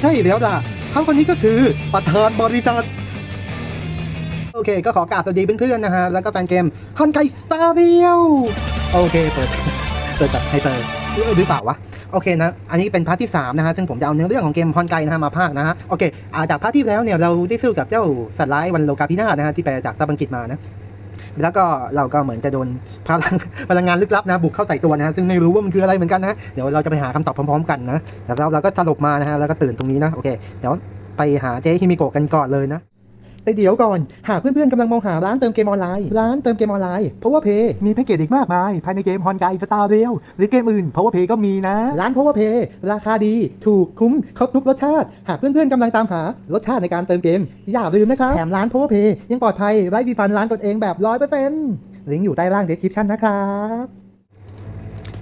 ใช่แล้วล่ะเขาคนนี้ก็คือประธานบริษัทโอเค ก็ขอกราบสวัสดีเพื่อนๆนะฮะ แล้วก็แฟนเกมฮอนไกสตาร์เรียวโอเค เปิดเปิดแบบไฮเตอร์หรือเปล่าวะ โอเคนะ อันนี้เป็นพาร์ทที่ 3 นะฮะ ซึ่งผมจะเอาเนื้อเรื่องของเกมฮอนไกนะฮะ มาพากย์นะฮะ โอเคอาจากพาร์ทที่แล้วเนี่ย เราได้สู้กับเจ้าสัตว์ร้ายวันโลกาพินาศนะฮะ ที่แปลจากตะบังกิตมานะ แล้วก็เราก็เหมือนจะโดนพลังพลังงานลึกลับนะ บุกเข้าใส่ตัวนะฮะซึ่งไม่รู้ว่ามันคืออะไรเหมือนกันนะ เดี๋ยวเราจะไปหาคำตอบพร้อมๆกันนะแล้วเราเราก็สลบมานะฮะแล้วก็ตื่นตรงนี้นะโอเคเดี๋ยวไปหาเจ๊ฮิมิโกะกันก่อนเลยนะ แต่เดี๋ยวก่อน หากเพื่อนๆกำลังมองหาร้านเติมเกมออนไลน์ ร้านเติมเกมออนไลน์เพราะว่าเพมีแพ็กเกจอีกมากมาย ภายในเกมฮอนไกสตาร์เรียลหรือเกมอื่นเพราะว่าเพก็มีนะ ร้านเพราะว่าเพราคาดี ถูกคุ้ม ครบทุกรสชาติ หากเพื่อนๆกำลังตามหารสชาติในการเติมเกม อย่าลืมนะครับ แถมร้านเพราะว่าเพยังปลอดภัยไร้วีฟันร้านกดเองแบบร้อยเปอร์เซ็นต์ลิงก์อยู่ใต้ล่างเดสคริปชั่นนะครับ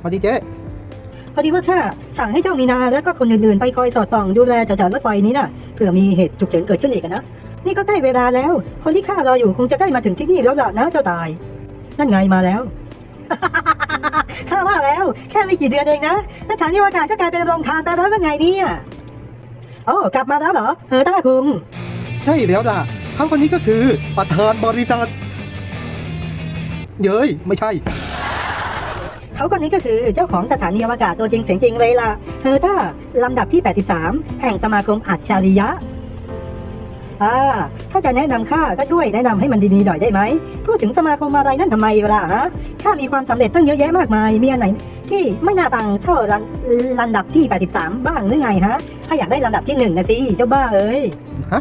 สวัสดีเจ๊ พอดีว่าข้าสั่งให้เจ้ามีนาแล้วก็คนอื่นๆไปคอยสอดส่องดูแลจอดรถไฟนี้น่ะเผื่อมีเหตุฉุกเฉินเกิดขึ้นอีกนะ นี่ก็ใกล้เวลาแล้ว คนที่ข้ารออยู่คงจะได้มาถึงที่นี่แล้วล่ะนะเจ้าตาย นั่นไงมาแล้วข้าว่าแล้ว แค่ไม่กี่เดือนเองนะสถานีอวกาศก็กลายเป็นโรงทานไปแล้วนั่นไงเนี่ยโอ้กลับมาแล้วเหรอเออต้าคุงใช่แล้วล่ะเขาคนนี้ก็คือประธานบริษัทเย้ยไม่ใช่ เขาคนนี้ก็คือเจ้าของสถานีอวกาศตัวจริงเสียงจริงเลยล่ะเฮอร์ต้าลำดับที่ 83 แห่งสมาคมอัจฉริยะอ่าถ้าจะแนะนำข้าก็ช่วยแนะนำให้มันดีๆหน่อยได้ไหม พูดถึงสมาคมอะไรนั่นทำไมล่ะฮะข้ามีความสำเร็จตั้งเยอะแยะมากมาย มีอันไหน ที่ไม่น่าฟังเท่าลันลำดับที่ 83 บ้างหรือไงฮะ ถ้าอยากได้ลำดับที่หนึ่งนะสิเจ้าบ้าเอ้ย ฮะ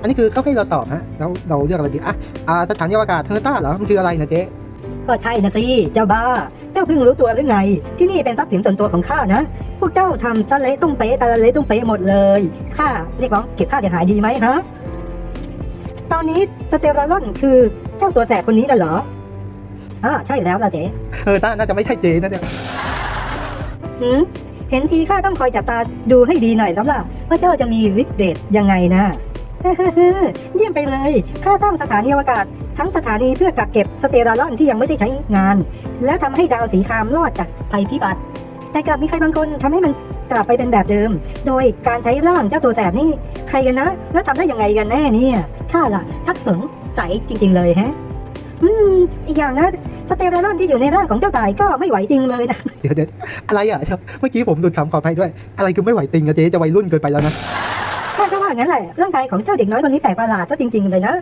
อันนี้คือเขาให้เราตอบฮะแล้วเราเลือกอะไรดีอะอ่าสถานีอวกาศเทอร์ต้าเหรอ มันคืออะไรนะเจ๊ ก็ใช่นะสิเจ้าบ้า เจ้าเพิ่งรู้ตัวหรือไง ที่นี่เป็นทรัพย์สินส่วนตัวของข้านะ พวกเจ้าทำตะเละตุ้งเป๊ะตะเละตุ้งเป๊ะหมดเลยข้าเรียกร้องเก็บค่าเสียหายดีไหมฮะตอนนี้สเตลลาลอนคือเจ้าตัวแสบคนนี้น่ะเหรออ่าใช่แล้วล่ะเจ๊เทอร์ต้าน่าจะไม่ใช่เจ๊นะเนี่ยหืมเห็นทีข้าต้องคอยจับตาดูให้ดีหน่อยแล้วล่ะว่าเจ้าจะมีฤทธิ์เดชยังไงนะ เยี่ยมไปเลยข้าสร้างสถานีอวกาศ ทั้งสถานีเพื่อกักเก็บสเตลลาลอนที่ยังไม่ได้ใช้งาน และทำให้ดาวสีครามรอดจากภัยพิบัติ แต่กลับมีใครบางคนทำให้มันกลับไปเป็นแบบเดิม โดยการใช้ร่างเจ้าตัวแสบนี่ ใครกันนะ แล้วทำได้ยังไงกันแน่เนี่ยข้าล่ะทักสงสัยจริง ๆ เลยฮะ อืม อีกอย่างนะสเตลลาลอนที่อยู่ในร่างของเจ้าตายก็ไม่ไหวจริงเลยนะ เดี๋ยวเดี๋ยวอะไรอะครับ เมื่อกี้ผมดูดคำขออภัยด้วย อะไรคือไม่ไหวติงอะเจ๊จะวัยรุ่นเกินไปแล้วนะ งั้นแหละร่างกายของเจ้าเด็กน้อยคนนี้แปลกประหลาดก็จริง ๆ เลยนะ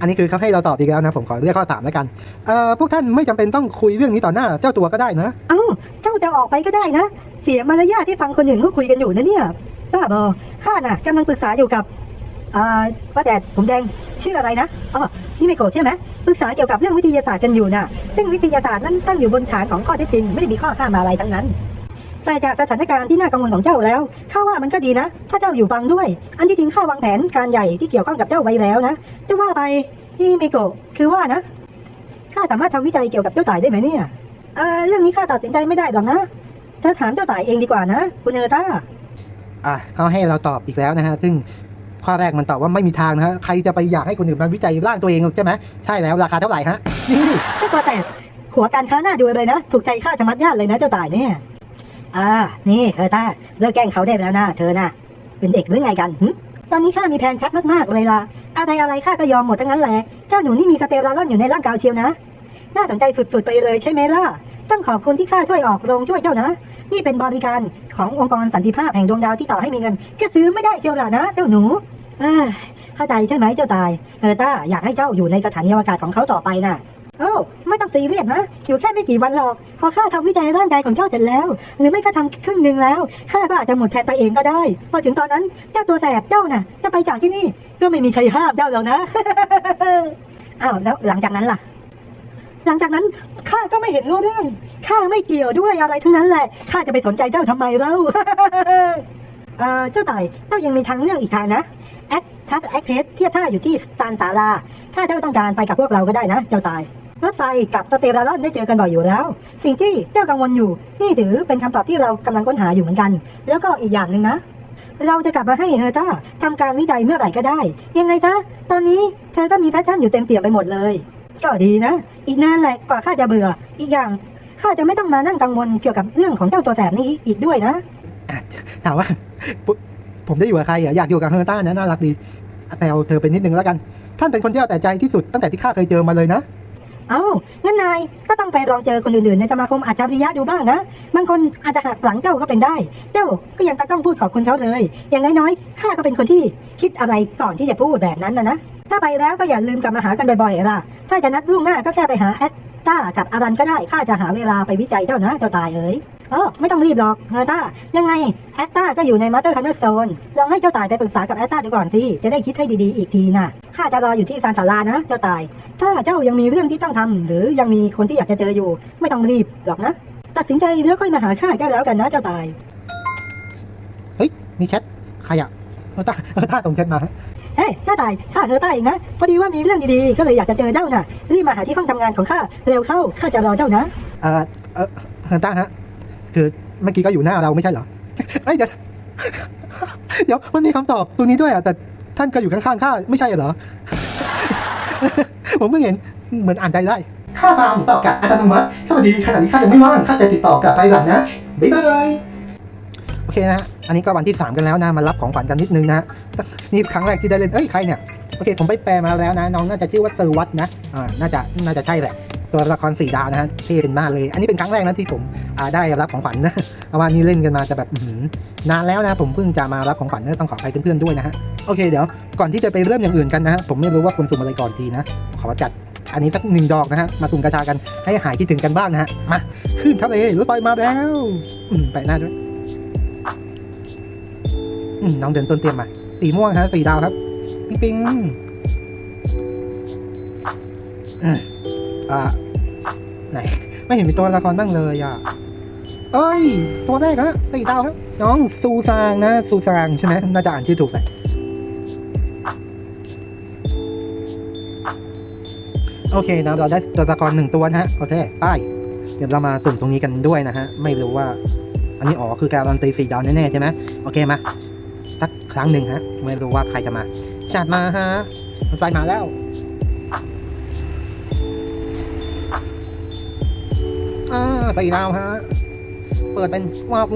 อันนี้คือเขาให้เราตอบอีกแล้วนะผมขอเลือกข้อสามแล้วกันเอ่อพวกท่านไม่จำเป็นต้องคุยเรื่องนี้ต่อหน้าเจ้าตัวก็ได้นะ เอ้าเจ้าจะออกไปก็ได้นะ เสียมารยาทที่ฟังคนอื่นเขาคุยกันอยู่นะเนี่ยบ้าบอข้าน่ะกำลังปรึกษาอยู่กับอ่าว่าแต่ผมแดงชื่ออะไรนะอ๋อฮิเมโกะใช่ไหมปรึกษาเกี่ยวกับเรื่องวิทยาศาสตร์กันอยู่น่ะ ซึ่งวิทยาศาสตร์นั้นตั้งอยู่บนฐานของข้อเท็จจริงไม่ได้มีข้อข้ามอะไรทั้งนั้น แต่จากสถานการณ์ที่น่ากังวลของเจ้าแล้วข้าว่ามันก็ดีนะ ถ้าเจ้าอยู่ฟังด้วย อันที่จริงข้าวางแผนการใหญ่ที่เกี่ยวข้องกับเจ้าไว้แล้วนะจะว่าไปฮิเมโกะคือว่านะข้าสามารถทำวิจัยเกี่ยวกับเจ้าต่ายได้ไหมเนี่ยเอ่อเรื่องนี้ข้าตัดสินใจไม่ได้หรอกนะเธอถามเจ้าต่ายเองดีกว่านะ คุณเออต้าอะเขาให้เราตอบอีกแล้วนะฮะซึ่งข้อแรกมันตอบว่าไม่มีทางนะฮะ ใครจะไปอยากให้คนอื่นมาวิจัยร่างตัวเองใช่ไหมใช่แล้วราคาเท่าไหร่ฮะนี่เจ้าตัวแต่หัวการค้าหน้าดูเลยนะ ถูกใจข้าจะมัดญาติเลยนะเจ้าต่ายเนี่ย อ่า นี่เออต้าเลิกแกล้งเขาได้แล้วนะเธอน่ะ เป็นเด็กหรือไงกันหึตอนนี้ข้ามีแผนชัดมากๆเลยล่ะ อะไรอะไรข้าก็ยอมหมดทั้งนั้นแหละ เจ้าหนูนี่มีสเตลลาลอนอยู่ในร่างกายเชียวนะ น่าสนใจสุดๆไปเลยใช่ไหมล่ะ ต้องขอบคุณที่ข้าช่วยออกโรงช่วยเจ้านะ นี่เป็นบริการขององค์กรสันติภาพแห่งดวงดาวที่ต่อให้มีเงินก็ซื้อไม่ได้เชียวล่ะนะ เจ้าหนูเอ้ยเข้าใจใช่ไหมเจ้าตาย เออต้าอยากให้เจ้าอยู่ในสถานีอวกาศของเขาต่อไปน่ะ โอ้ไม่ต้องซีเรียสนะอยู่แค่ไม่กี่วันหรอก พอข้าทำวิจัยร่างกายของเจ้าเสร็จแล้ว หรือไม่ก็ทำครึ่งหนึ่งแล้วข้าก็อาจจะหมดแผนไปเองก็ได้ พอถึงตอนนั้นเจ้าตัวแสบเจ้าน่ะ จะไปจากที่นี่ก็ไม่มีใครห้ามเจ้าแล้วนะอ้าวแล้วหลังจากนั้นล่ะ หลังจากนั้นข้าก็ไม่เห็นรู้เรื่องข้าไม่เกี่ยวด้วยอะไรทั้งนั้นแหละข้าจะไปสนใจเจ้าทำไมเล่าเออเจ้าต่ายเจ้ายังมีทางเลือกอีกทางนะแอคทัสแอคเพสเทียบท่าอยู่ที่ซานสาลา ถ้าเจ้าต้องการไปกับพวกเราก็ได้นะ เจ้าตาย รถไฟกับสเตลลอนได้เจอกันบ่อยอยู่แล้ว สิ่งที่เจ้ากังวลอยู่ นี่ถือเป็นคำตอบที่เรากำลังค้นหาอยู่เหมือนกัน แล้วก็อีกอย่างหนึ่งนะ เราจะกลับมาให้เฮอร์ต้าทำการวิจัยเมื่อไหร่ก็ได้ ยังไงคะตอนนี้เธอก็มีแพชชั่นอยู่เต็มเปี่ยมไปหมดเลย ก็ดีนะ อีกนานแหละกว่าข้าจะเบื่อ อีกอย่างข้าจะไม่ต้องมานั่งกังวลเกี่ยวกับเรื่องของเจ้าตัวแสบนี้อีกด้วยนะถามว่าผมจะอยู่กับใครอะอยากอยู่กับเฮอร์ต้านะน่ารักดีแซวเธอไปนิดนึงแล้วกัน ท่านเป็นคนที่เอาแต่ใจที่สุดตั้งแต่ที่ข้าเคยเจอมาเลยนะ เอ้างั้นนายก็ต้องไปลองเจอคนอื่นๆ ในสมาคมอาจารยะดูบ้างนะ บางคนอาจจะหักหลังเจ้าก็เป็นได้ เจ้าก็ยังต้องพูดขอบคุณเขาเลย อย่างน้อยๆ ข้าก็เป็นคนที่คิดอะไรก่อนที่จะพูดแบบนั้นนะนะ ถ้าไปแล้วก็อย่าลืมกลับมาหากันบ่อยๆล่ะ ถ้าจะนัดล่วงหน้าก็แค่ไปหาแอด ต้ากับอารันก็ได้ข้าจะหาเวลาไปวิจัยเจ้านะเจ้าตายเอ๋ยเออไม่ต้องรีบหรอกเฮอร์ต้ายังไงแอตตาก็อยู่ในมาสเตอร์คันเนอร์โซนลองให้เจ้าตายไปปรึกษากับแอตตาดูก่อนสิจะได้คิดให้ดีๆอีกทีนะข้าจะรออยู่ที่ซานตาลานะเจ้าตาย ถ้าเจ้ายังมีเรื่องที่ต้องทำหรือยังมีคนที่อยากจะเจออยู่ ไม่ต้องรีบหรอกนะตัดสินใจแล้วค่อยมาหาข้าก็แล้วกันนะเจ้าตายเฮ้ยมีแชทใครอะ เฮอร์ต้าเฮอร์ต้าส่งแชทมาเฮ้ยเจ้าตายข้าเธอตายเองนะ พอดีว่ามีเรื่องดีๆ ก็เลยอยากจะเจอเจ้าน่ะ รีบมาหาที่ห้องทำงานของข้า เร็วเข้า ข้าจะรอเจ้านะเออเออเฮอร์ต้าฮะ คือเมื่อกี้ก็อยู่หน้าเราไม่ใช่เหรอเอ้ยเดี๋ยว เดี๋ยวมันมีคำตอบตรงนี้ด้วยอะ แต่ท่านก็อยู่ข้างๆข้าไม่ใช่เหรอ ผมเพิ่งเห็นเหมือนอ่านใจได้ข้าตามตอบกลับอัตโนมัติสวัสดีขณะนี้ข้ายังไม่ว่างข้าจะติดต่อกลับไปหลังนะ บ๊ายบายโอ เคนะฮะ อันนี้ก็วันที่ 3 กันแล้วนะ มารับของขวัญกันนิดนึงนะ นี่ครั้งแรกที่ได้เล่น เอ้ย ใครเนี่ย โอเค ผมไปแปลมาแล้วนะ น้องน่าจะชื่อว่าเซอร์วัตนะ อ่า น่าจะ น่าจะใช่แหละ ตัวละครสี่ดาวนะฮะเท่เป็นมากเลย อันนี้เป็นครั้งแรกนะที่ผมอ่าได้รับของขวัญนะเพราะว่านี่เล่นกันมาจะแบบนานแล้วนะผมเพิ่งจะมารับของขวัญนะต้องขออภัยเพื่อนๆด้วยนะฮะ โอเค เดี๋ยว ก่อนที่จะไปเริ่มอย่างอื่นกันนะฮะ ผมไม่รู้ว่าควรสุ่มอะไรก่อนดีนะ ขอจัดอันนี้สักหนึ่งดอกนะฮะ มาสุ่มกระชากันให้หายคิดถึงกันบ้างนะฮะ มา ขึ้นทะเลรถไฟมาแล้วอืมแปหน้าด้วย น้องเดินต้นเตรียมมา สีม่วงฮะสีดาวครับ ปิ๊งปิ๊งอ่าไหน ไม่เห็นมีตัวละครบ้างเลยอะ เอ้ย ตัวแรกฮะสีดาวครับ น้องซูซางนะ ซูซางใช่ไหมน่าจะอ่านชื่อถูกแหละโอเคนะเราได้ตัวละครหนึ่งตัวนะฮะ โอเคป้ายเดี๋ยวเรามาสุ่มตรงนี้กันด้วยนะฮะ ไม่รู้ว่า อันนี้อ๋อคือการันตีสีดาวแน่ๆใช่ไหมโอเคมา ครั้งหนึ่งฮะ ไม่รู้ว่าใครจะมา จัดมาฮะมันไปมาแล้วอ่าใส่ดาวฮะ เปิดเป็นว้าวเ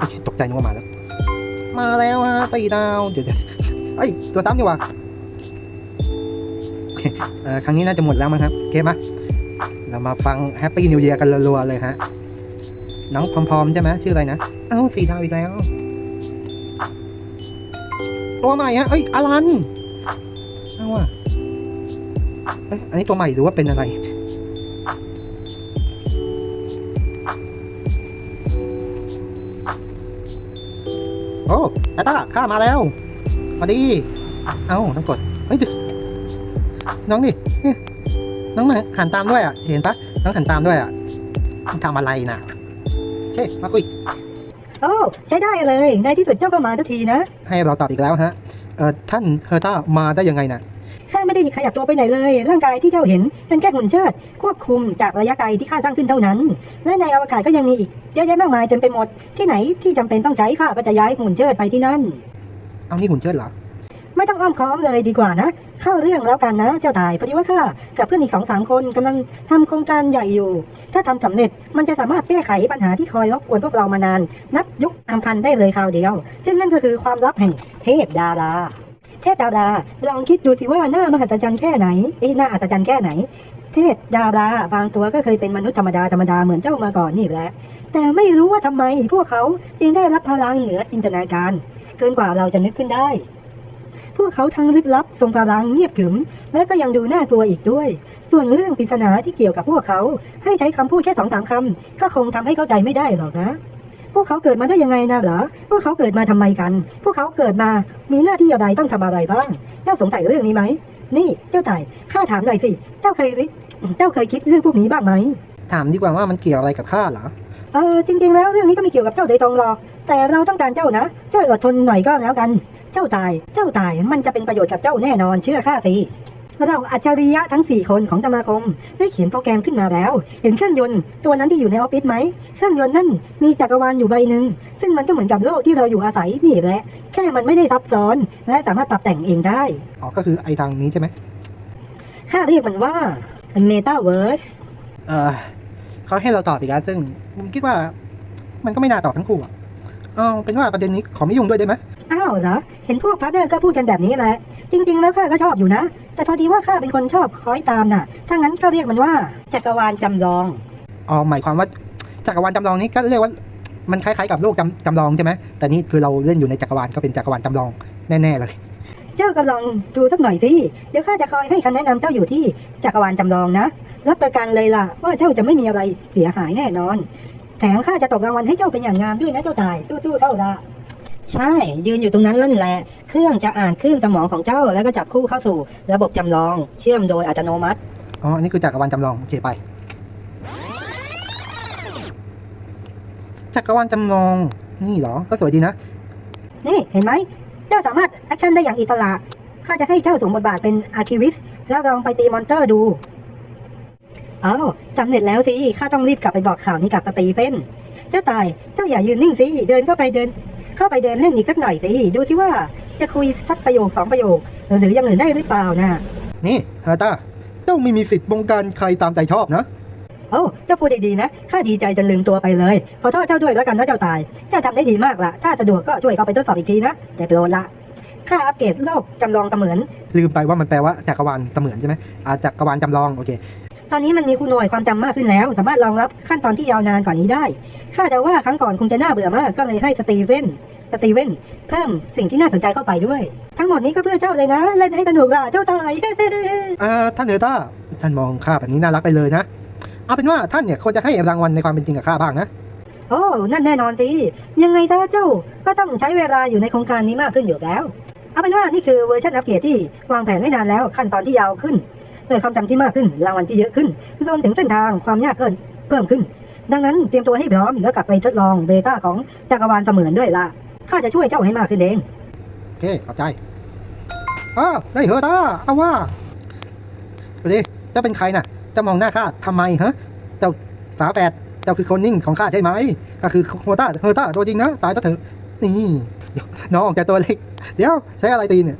อ้ยตกใจนึกว่ามาแล้ว มาแล้วฮะใส่ดาว เดี๋ยวเดี๋ยวเอ้ยตัวซ้ำดีกว่าโอเคเอ่อครั้งนี้น่าจะหมดแล้วมั้งครับ โอเคปะ เรามาฟังแฮปปี้นิว e ย r กันรัวๆเลยฮะ น้องพร้อมๆใช่ไหมชื่ออะไรนะ เอ้าสีดาวอีกแล้ว ตัวใหม่ฮะ เอ้ย อลันเอ้าว่ะเอ้ยอันนี้ตัวใหม่หรือว่าเป็นอะไร โอ้แอตตาข้ามาแล้วมาดี เอ้าต้องกด เฮ้ยเดี๋ยวน้องดิเอ๊ะ น้องมาหันตามด้วยอะ เห็นปะน้องหันตามด้วยอะทำอะไรนะโอเคมาคุยโอ้ใช้ได้เลย ในที่สุดเจ้าก็มาทุกทีนะ ให้เราตอบอีกแล้วฮะ เอ่อท่านเฮอร์ต้ามาได้ยังไงนะข้าไม่ได้ขยับตัวไปไหนเลย ร่างกายที่เจ้าเห็นเป็นแค่หุ่นเชิด ควบคุมจากระยะไกลที่ข้าตั้งขึ้นเท่านั้น และในอวกาศก็ยังมีอีกเยอะแยะมากมายเต็มไปหมด ที่ไหนที่จำเป็นต้องใช้ข้าก็จะย้ายหุ่นเชิดไปที่นั่น เอานี่หุ่นเชิดเหรอ ไม่ต้องอ้อมค้อมเลยดีกว่านะ เข้าเรื่องแล้วกันนะ เจ้าตายพอดีว่าข้ากับเพื่อนอีกสองสามคนกำลังทำโครงการใหญ่อยู่ ถ้าทำสำเร็จมันจะสามารถแก้ไขปัญหาที่คอยรบกวนพวกเรามานาน นับยุคอัมพันได้เลยคราวเดียว ซึ่งนั่นก็คือความลับแห่งเทพดาราเทพดาราลองคิดดูสิว่าหน้ามหัศจรรย์แค่ไหนเอ้หน้าอัศจรรย์แค่ไหน เทพดาราบางตัวก็เคยเป็นมนุษย์ธรรมดาธรรมดาเหมือนเจ้ามาก่อนนี่แหละแต่ไม่รู้ว่าทำไมพวกเขาจึงได้รับพลังเหนือจินตนาการ เกินกว่าเราจะนึกขึ้นได้ พวกเขาทั้งลึกลับทรงพลังเงียบขรึม และก็ยังดูน่ากลัวอีกด้วย ส่วนเรื่องปริศนาที่เกี่ยวกับพวกเขา ให้ใช้คำพูดแค่สองสามคำก็คงทำให้เข้าใจไม่ได้หรอกนะ พวกเขาเกิดมาได้ยังไงนะเหรอ พวกเขาเกิดมาทำไมกัน พวกเขาเกิดมามีหน้าที่อะไรต้องทำอะไรบ้าง เจ้าสงสัยเรื่องนี้ไหม นี่เจ้าไต่ข้าถามหน่อยสิ เจ้าเคยริเจ้าเคยคิดเรื่องพวกนี้บ้างไหม ถามดีกว่าว่ามันเกี่ยวอะไรกับข้าเหรอ เออจริงๆแล้วเรื่องนี้ก็ไม่เกี่ยวกับเจ้าโดยตรงหรอก แต่เราต้องการเจ้านะช่วยอดทนหน่อยก็แล้วกัน เจ้าตาย เจ้าตายมันจะเป็นประโยชน์กับเจ้าแน่นอนเชื่อข้าสิเราอัจฉริยะทั้ง 4 คนของสมาคม ได้เขียนโปรแกรมขึ้นมาแล้ว เห็นเครื่องยนต์ตัวนั้นที่อยู่ในออฟฟิศไหม เครื่องยนต์นั่นมีจักรวาลอยู่ใบหนึ่ง ซึ่งมันก็เหมือนกับโลกที่เราอยู่อาศัยนี่แหละ แค่มันไม่ได้ซับซ้อน และสามารถปรับแต่งเองได้ อ๋อ ก็คือไอ้ทางนี้ใช่ไหมข้าเรียกมันว่า Metaverse เออเขาให้เราตอบอีกแล้วซึ่งผมคิดว่า มันก็ไม่น่าตอบทั้งคู่อะ เอาเป็นว่าประเด็นนี้ขอไม่ยุ่งด้วยได้ไหมอ้าวเหรอ เห็นพวกพาร์ทเนอร์ก็พูดกันแบบนี้แหละ จริง ๆ แล้วข้าก็ชอบอยู่นะ แต่พอดีว่าข้าเป็นคนชอบคอยตามน่ะ ถ้างั้นก็เรียกมันว่าจักรวาลจำลอง อ๋อหมายความว่าจักรวาลจำลองนี้ก็เรียกว่ามันคล้ายๆกับโลกจำจำลองใช่ไหมแต่นี่คือเราเล่นอยู่ในจักรวาลก็เป็นจักรวาลจำลองแน่ๆเลย เจ้ากำลังดูสักหน่อยสิ เดี๋ยวข้าจะคอยให้คำแนะนำเจ้าอยู่ที่จักรวาลจำลองนะ รับประกันเลยล่ะว่าเจ้าจะไม่มีอะไรเสียหายแน่นอน แถมข้าจะตบรางวัลให้เจ้าเป็นอย่างงามด้วยนะเจ้าตายสู้ๆเท่าละใช่ ยืนอยู่ตรงนั้นนั่นแหละ เครื่องจะอ่านคลื่นสมองของเจ้าแล้วก็จับคู่เข้าสู่ ระบบจำลอง เชื่อมโดยอัตโนมัติ อ๋อ อันนี้คือจักรวาลจำลอง โอเคไป จักรวาลจำลอง นี่เหรอ ก็สวยดีนะ นี่เห็นไหม เจ้าสามารถแอคชั่นได้อย่างอิสระ ข้าจะให้เจ้าสวมบทบาทเป็นอาร์คิวิสแล้วลองไปตีมอนเตอร์ดู อ้าวสำเร็จแล้วสิ ข้าต้องรีบกลับไปบอกข่าวนี้กับสตีเฟน เจ้าตาย เจ้าอย่ายืนนิ่งสิ เดินเข้าไปเดิน เข้าไปเดินเล่นอีกสักหน่อยสิ ดูสิว่าจะคุยสักประโยคสองประโยค หรืออยังอื่นได้หรือเปล่านะ นี่ฮาตาเจ้าไม่มีสิทธิ์บงการใครตามใจชอบนะโอ้เจ้าพูดดีๆนะ ข้าดีใจจนลืมตัวไปเลย ขอโทษเจ้าด้วยแล้วกันนะเจ้าตาย เจ้าทำได้ดีมากละถ้าสะดวกก็ช่วยเข้าไปทดสอบอีกทีนะแต่โปรดละค่าอัปเกรดโลกจำลองเสมือน ลืมไปว่ามันแปลว่าจักรวาลเสมือนใช่ไหมอ่าจักรวาลจำลอง โอเค ตอนนี้มันมีคุณหน่วยความจำมากขึ้นแล้ว สามารถรองรับขั้นตอนที่ยาวนานกว่านี้ได้คาดเดาว่าครั้งก่อนคงจะน่าเบื่อมากก็เลยให้สตีเวนสตีเวนเพิ่มสิ่งที่น่าสนใจเข้าไปด้วย ทั้งหมดนี้ก็เพื่อเจ้าเลยนะ เล่นให้สนุกล่ะเจ้าตายอ่าท่านเนต้าท่านมองข้าแบบนี้น่ารักไปเลยนะเอาเป็นว่าท่านเนี่ยควรจะให้รางวัลในความเป็นจริงกับข้าบ้างนะโอ้นั่นแน่นอนสิยังไงซะเจ้าก็ต้องใช้เวลาอยู่ในโครงการนี้มากขึ้นอยู่แล้วเอาเป็นว่านี่คือเวอร์ชันอัปเกรดที่วางแผนไว้นานแล้วขั้นตอนที่ยาวขึ้น หน่วยความจำที่มากขึ้น รางวัลที่เยอะขึ้น รวมถึงเส้นทางความยากขึ้นเพิ่มขึ้น ดังนั้นเตรียมตัวให้พร้อมแล้วกลับไปทดลองเบต้าของจักรวาลเสมือนด้วยล่ะข้าจะช่วยเจ้าให้มากขึ้นเอง โอเคขอบใจอ้าวได้เหรอตาเอาว่าดูดิเจ้าเป็นใครน่ะเจะมองหน้าข้าทำไมฮะ เจ้าฝาแฝดเจ้าคือคนนิ่งของข้าใช่ไหมก็คือโฮต้าเฮอต้าตัวจริงนะ ตายซะเถอะนี่เดี๋ยวน้องจะตัวเล็ก เดี๋ยวใช้อะไรตีเนี่ย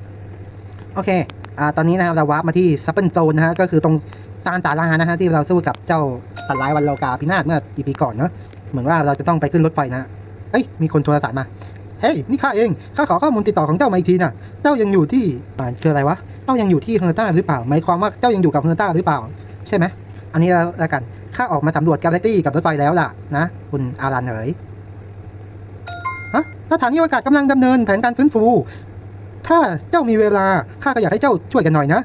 โอเค อ่าตอนนี้นะครับเราวาร์ปมาที่ซัปเปิลโซนนะฮะก็คือตรงซานตาลานะฮะที่เราสู้กับเจ้าสัตว์ร้ายวันโลกาพินาศเมื่อกี่ปีก่อนเนาะเหมือนว่าเราจะต้องไปขึ้นรถไฟนะเอ้ยมีคนโทรศัพท์มาเฮ้ยนี่ข้าเองข้าขอข้อมูลติดต่อของเจ้ามาอีกทีน่ะเจ้ายังอยู่ที่อ่าคืออะไรวะเจ้ายังอยู่ที่เฮอร์ต้าหรือเปล่าหมายความว่าเจ้ายังอยู่กับเฮอร์ต้าหรือเปล่า ใช่ไหมอันนี้แล้วแล้วกันข้าออกมาสำรวจกาแล็กซี่กับรถไฟแล้วล่ะนะคุณอารันเอ๋ยฮะสถานีอวกาศกำลังดำเนินแผนการฟื้นฟู ถ้าเจ้ามีเวลาข้าก็อยากให้เจ้าช่วยกันหน่อยนะ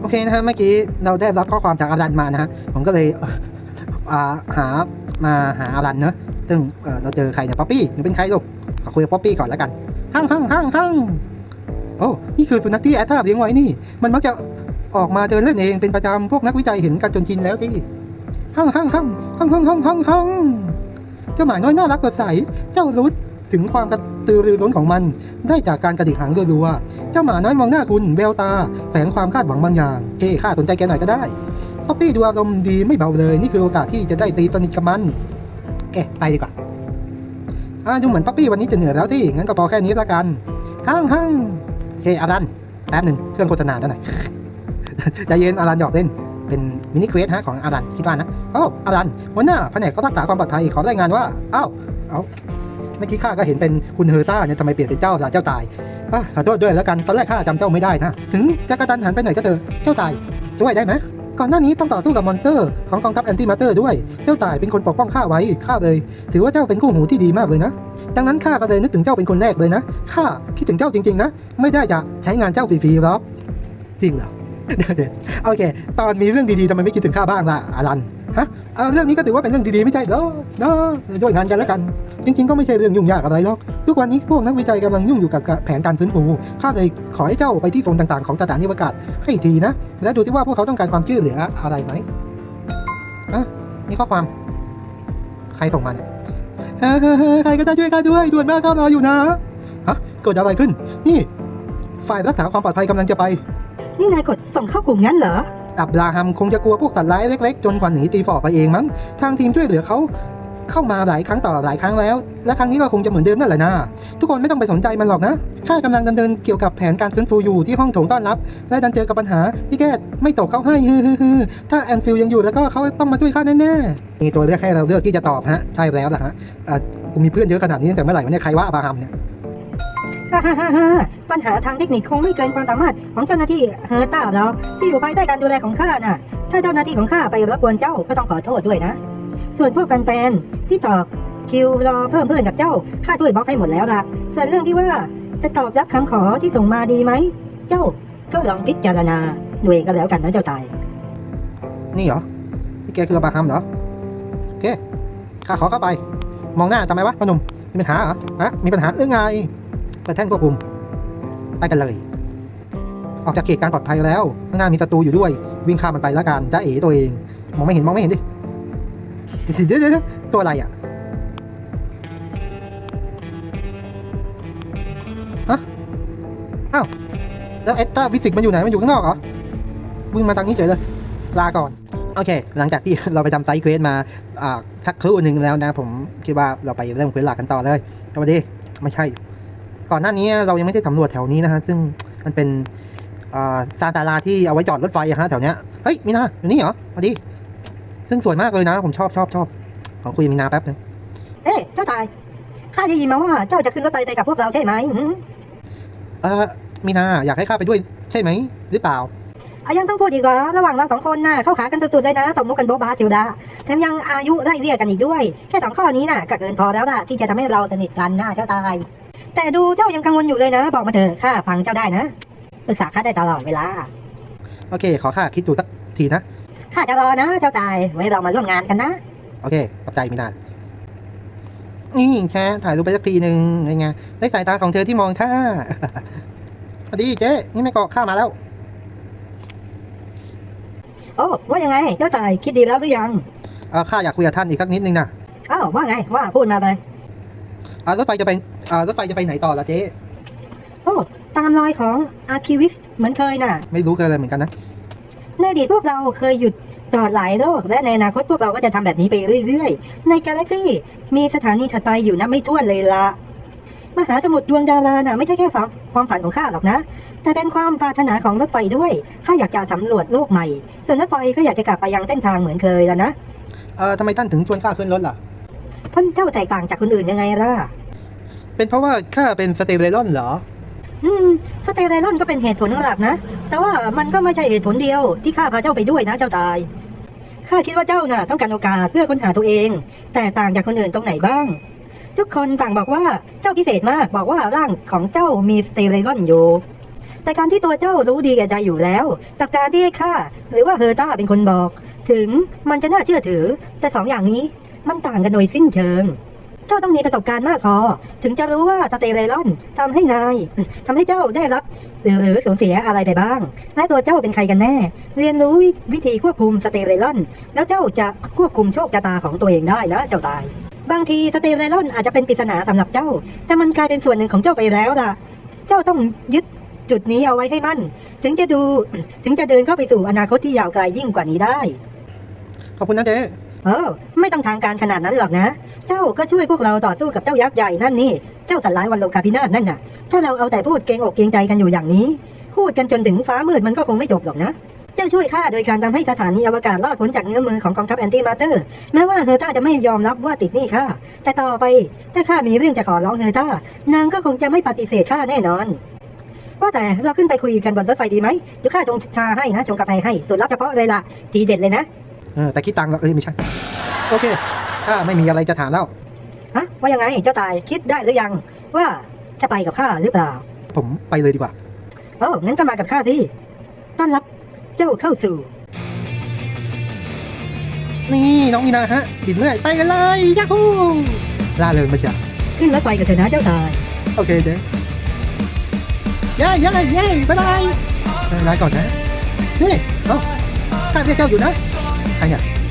โอเคนะฮะเมื่อกี้เราได้รับข้อความจากอารันมานะฮะผมก็เลยาหามาหาอารันเนอะซึ่งเเราเจอใครเนี่ยป๊อปปี้หรือเป็นใครลูกขอคุยกับป๊อปปี้ก่อนแล้วกันหั่งหั่งหั่งหั่งโอ้นี่คือสุนัขที่แอตทาเลี้ยงไว้นี่ มันมักจะออกมาเดินเล่นเองเป็นประจำพวกนักวิจัยเห็นกันจนชินแล้วสิหั่งหั่งหั่งหั่งหั่งหั่งหั่งหั่งเจ้าหมาน้อยน่ารักสดใส เจ้ารู้ถึงความกระ ตือรือร้นของมัน ได้จากการกระดิกหางรัวๆเจ้าหมาน้อยมองหน้าคุณแววตาแฝงความคาดหวังบางอย่างเฮ้ข้าสนใจแกหน่อยก็ได้ป๊อปปี้ดูอารมณ์ดีไม่เบาเลย นี่คือโอกาสที่จะได้ตีสนิทกับมันแกไปดีกว่าอ่าดูเหมือนป๊อปปี้วันนี้จะเหนื่อยแล้วที่งั้นก็พอแค่นี้ละกันห้างห้างโอเคอารันแป๊บหนึ่งเครื่องโฆษณาด้านหน่อยใจเย็นอารันหยอกเล่นเป็นมินิเควสฮะของอารันคิดว่านะอ้าวอารันหัวหน้าแผนกรักษาความปลอดภัยขอรายงานว่าอ้าวเอาเมื่อกี้ข้าก็เห็นเป็นคุณเฮอร์ต้าเนี่ยทำไมเปลี่ยนเป็นเจ้าล่ะเจ้าตายอะขอโทษด้วยแล้วกันตอนแรกข้าจำเจ้าไม่ได้นะถึงจะกระตันหันไปหน่อยก็เถอะเจ้าตายช่วยได้ไหมก่อนหน้านี้ต้องต่อสู้กับมอนเตอร์ของกองทัพแอนตี้มาเตอร์ด้วย เจ้าตายเป็นคนปกป้องข้าไว้ข้าเลย ถือว่าเจ้าเป็นคู่หูที่ดีมากเลยนะ ดังนั้นข้าก็เลยนึกถึงเจ้าเป็นคนแรกเลยนะ ข้าคิดถึงเจ้าจริง ๆ นะ ไม่ได้จะใช้งานเจ้าฟรีๆหรอกจริงเหรอเดี๋ยวเดี๋ยวโอเค ตอนมีเรื่องดีๆทำไมไม่คิดถึงข้าบ้างล่ะอารัน ฮะ เอาเรื่องนี้ก็ถือว่าเป็นเรื่องดีๆไม่ใช่เหรอเนาะช่วยงานกันแล้วกัน จริง ๆ ก็ไม่ใช่เรื่องยุ่งยากอะไรหรอก ทุกวันนี้พวกนักวิจัยกำลังยุ่งอยู่กับแผนการฟื้นฟูข้าเลยขอให้เจ้าไปที่โซนต่างๆของสถานีอวกาศให้ทีนะ และดูที่ว่าพวกเขาต้องการความช่วยเหลืออะไรไหมอะนี่ข้อความใครส่งมาเนี่ยใครก็ได้ช่วยข้าด้วยด่วนมากข้ารออยู่นะฮะเกิดอะไรขึ้น นี่ ฝ่ายรักษาความปลอดภัยกำลังจะไป นี่นายกดส่งเข้ากลุ่มงั้นเหรอ อับราฮัมคงจะกลัวพวกสัตว์ร้ายเล็กๆ จนกว่าหนีตีฟอไปเองมั้ง ทางทีมช่วยเหลือเขาเข้ามาหลายครั้งต่อหลายครั้งแล้ว และครั้งนี้ก็คงจะเหมือนเดิมนั่นแหละนะ ทุกคนไม่ต้องไปสนใจมันหรอกนะข้ากำลังดำเนินเกี่ยวกับแผนการฟื้นฟูอยู่ที่ห้องโถงต้อนรับ และดันเจอกับปัญหาที่แก้ไม่ตกเขาให้ฮือๆๆถ้าแอนฟิลยังอยู่แล้วก็เขาต้องมาช่วยข้าแน่ๆมีตัวเลือกให้เราเลือกที่จะตอบฮะ ใช่แล้วล่ะฮะอ่ากูมีเพื่อนเยอะขนาดนี้ตั้งแต่เมื่อไหร่วะเนี่ยใครว่าอับราฮัมเนี่ย ฮ่าฮ่าฮ่าฮ่าปัญหาทางเทคนิคคงไม่เกินความสามารถของเจ้าหน้าที่เฮอร์ต้าแล้ว ที่อยู่ภายใต้การดูแลของข้าน่ะ ถ้าเจ้าหน้าที่ของข้าไปรบกวนเจ้าก็ต้องขอโทษด้วยนะ ส่วนพวกแฟนๆที่ตอบคิวรอเพิ่มเพื่อนกับเจ้าข้าช่วยบล็อกให้หมดแล้วละส่วนเรื่องที่ว่าจะตอบรับคำขอที่ส่งมาดีไหม เจ้าก็ลองพิจารณาดูเองก็แล้วกันนะเจ้าตาย นี่เหรอที่แกคืออบาฮัมเหรอโอเคข้าขอเข้าไป มองหน้าทำไมวะพอหนุ่มมีปัญหาเหรอฮะมีปัญหาเรื่องไง เปิดแท่งควบคุม ไปกันเลย ออกจากเขตการปลอดภัยแล้ว ข้างหน้ามีศัตรูอยู่ด้วย วิ่งข้ามมันไปแล้วกันจ้าเอ๋ตัวเอง มองไม่เห็นมองไม่เห็นดิเดี๋ยวเดี๋ยวเดตัวอะไรอะฮะอ้าวแล้วเอสตาฟิสิกมันอยู่ไหน มันอยู่ข้างนอกเหรอวิ่งมาทางนี้เฉยเลย ลาก่อน โอเค หลังจากที่เราไปทำไซต์เควสมาอ่าสักครู่หนึ่งแล้วนะ ผมคิดว่าเราไปเริ่มเควสหลักกันต่อเลยสวัสดี ไม่ใช่ ก่อนหน้านี้เรายังไม่ได้สำรวจแถวนี้นะฮะซึ่งมันเป็นอ่าซานตาราที่เอาไว้จอดรถไฟอะฮะแถวเนี้ยเฮ้ยมีนาอยู่นี่เหรอสวัสดี ซึ่งสวยมากเลยนะ ผมชอบชอบชอบขอคุยกับมีนาแป๊บนึงเอ๊ะเจ้าตายข้าได้ยินมาว่าเจ้าจะขึ้นรถไฟไปกับพวกเราใช่ไหมหืมเออมีนาอยากให้ข้าไปด้วยใช่ไหมหรือเปล่าอายังต้องพูดอีกเหรอระหว่างเราสองคนน่ะเข้าขากันสุดๆเลยนะตบมุกกันโบ๊ะบาจิวดาแถมยังอายุไล่เรียกกันอีกด้วย แค่สองข้อนี้น่ะก็เกินพอแล้วล่ะที่จะทำให้เราสนิทกันนะเจ้าตาย แต่ดูเจ้ายังกังวลอยู่เลยนะ บอกมาเถอะข้าฟังเจ้าได้นะปรึกษาข้าได้ตลอดเวลา โอเค ขอข้าคิดดูสักทีนะ ข้าจะรอนะ เจ้าตาย ไว้เรามาร่วมงานกันนะ โอเคขอบใจมีนานี่แชร์ถ่ายรูปไปสักทีหนึ่งยังไงได้สายตาของเธอที่มองข้าสวัสดีเจ๊ นี่ไม่เกาะข้ามาแล้ว โอ้ว่ายังไง เจ้าตายคิดดีแล้วหรือยังเออข้าอยากคุยกับท่านอีกสักนิดนึงนะอ้าวว่าไงว่าพูดมาเลย อ่ารถไฟจะไปอ่ารถไฟจะไปไหนต่อละเจ๊โอ้ตามรอยของอาร์คิวิสเหมือนเคยน่ะ ไม่รู้กันเลยเหมือนกันนะในอดีตพวกเราเคยหยุดจอดหลายโลก และในอนาคตพวกเราก็จะทำแบบนี้ไปเรื่อยๆ ในกาแล็กซี่มีสถานีถัดไปอยู่นับไม่ถ้วนเลยละมหาสมุทรดวงดาราน่ะไม่ใช่แค่ความความฝันของข้าหรอกนะ แต่เป็นความปรารถนาของรถไฟด้วยข้าอยากจะสำรวจโลกใหม่ส่วนรถไฟก็อยากจะกลับไปยังเส้นทางเหมือนเคยแล้วนะ เออทำไมท่านถึงชวนข้าขึ้นรถล่ะ เพ่นเจ้าแตกต่างจากคนอื่นยังไงล่ะ เป็นเพราะว่าข้าเป็นสเตเบลอนเหรอ อืม สเตเรลอนก็เป็นเหตุผลหลักนะ แต่ว่ามันก็ไม่ใช่เหตุผลเดียวที่ข้าพาเจ้าไปด้วยนะเจ้าตาย ข้าคิดว่าเจ้าน่ะต้องการโอกาสเพื่อค้นหาตัวเอง แต่ต่างจากคนอื่นตรงไหนบ้าง ทุกคนต่างบอกว่าเจ้าพิเศษมาก บอกว่าร่างของเจ้ามีสเตเรลอนอยู่แต่การที่ตัวเจ้ารู้ดีแก่ใจอยู่แล้วกับการที่ข้าหรือว่าเฮอร์ต้าเป็นคนบอก ถึงมันจะน่าเชื่อถือ แต่สองอย่างนี้ มันต่างกันโดยสิ้นเชิง เจ้าต้องมีประสบการณ์มากพอ ถึงจะรู้ว่าสเตเรลอนทำให้นายทำให้เจ้าได้รับ หรือหรือสูญเสียอะไรไปบ้าง และตัวเจ้าเป็นใครกันแน่ เรียนรู้วิธีควบคุมสเตเรลอน แล้วเจ้าจะควบคุมโชคชะตาของตัวเองได้นะเจ้าตาย บางทีสเตเรลอนอาจจะเป็นปริศนาสำหรับเจ้า แต่มันกลายเป็นส่วนหนึ่งของเจ้าไปแล้วล่ะ เจ้าต้องยึดจุดนี้เอาไว้ให้มั่น ถึงจะดูถึงจะเดินเข้าไปสู่อนาคตที่ยาวไกลยิ่งกว่านี้ได้ ขอบคุณนะเจ๊ เออไม่ต้องทางการขนาดนั้นหรอกนะ เจ้าก็ช่วยพวกเราต่อสู้กับเจ้ายักษ์ใหญ่นั่นนี่ เจ้าสัตว์ร้ายวันโลกาพินาศนั่นน่ะ ถ้าเราเอาแต่พูดเกรงอกเกรงใจกันอยู่อย่างนี้ พูดกันจนถึงฟ้ามืดมันก็คงไม่จบหรอกนะ เจ้าช่วยข้าโดยการทำให้สถานีอวกาศรอดพ้นจากเงื้อมือของกองทัพแอนตี้มาเตอร์ แม้ว่าเฮอร์ต้าจะไม่ยอมรับว่าติดหนี้ข้า แต่ต่อไปถ้าข้ามีเรื่องจะขอร้องเฮอร์ต้านางก็คงจะไม่ปฏิเสธข้าแน่นอนว่าแต่เราขึ้นไปคุยกันบนรถไฟดีไหมเดี๋ยวข้าชงชาให้นะชงกาแฟให้ส่วนรับเฉพาะเลยล่ะทีเด็ดเลยนะ เออแต่คิดตังค์แล้วเอ้ยไม่ใช่ โอเคข้าไม่มีอะไรจะถามแล้ว ฮะว่ายังไงเจ้าตายคิดได้หรือยัง ว่าจะไปกับข้าหรือเปล่าผมไปเลยดีกว่าโอ้งั้นก็มากับข้าที่ต้อนรับเจ้าเข้าสู่ นี่น้องมีนาฮะบินเมื่อยไปกันเลยยาฮูล่าเริงมาเชียวขึ้นรถไฟกับเธอนะเจ้าตายโอเคเจ๊เย้เย้เย้บ๊ายบายลาก่อนนะนี่เอ้าข้าเรียกเจ้าอยู่นะ 看一下。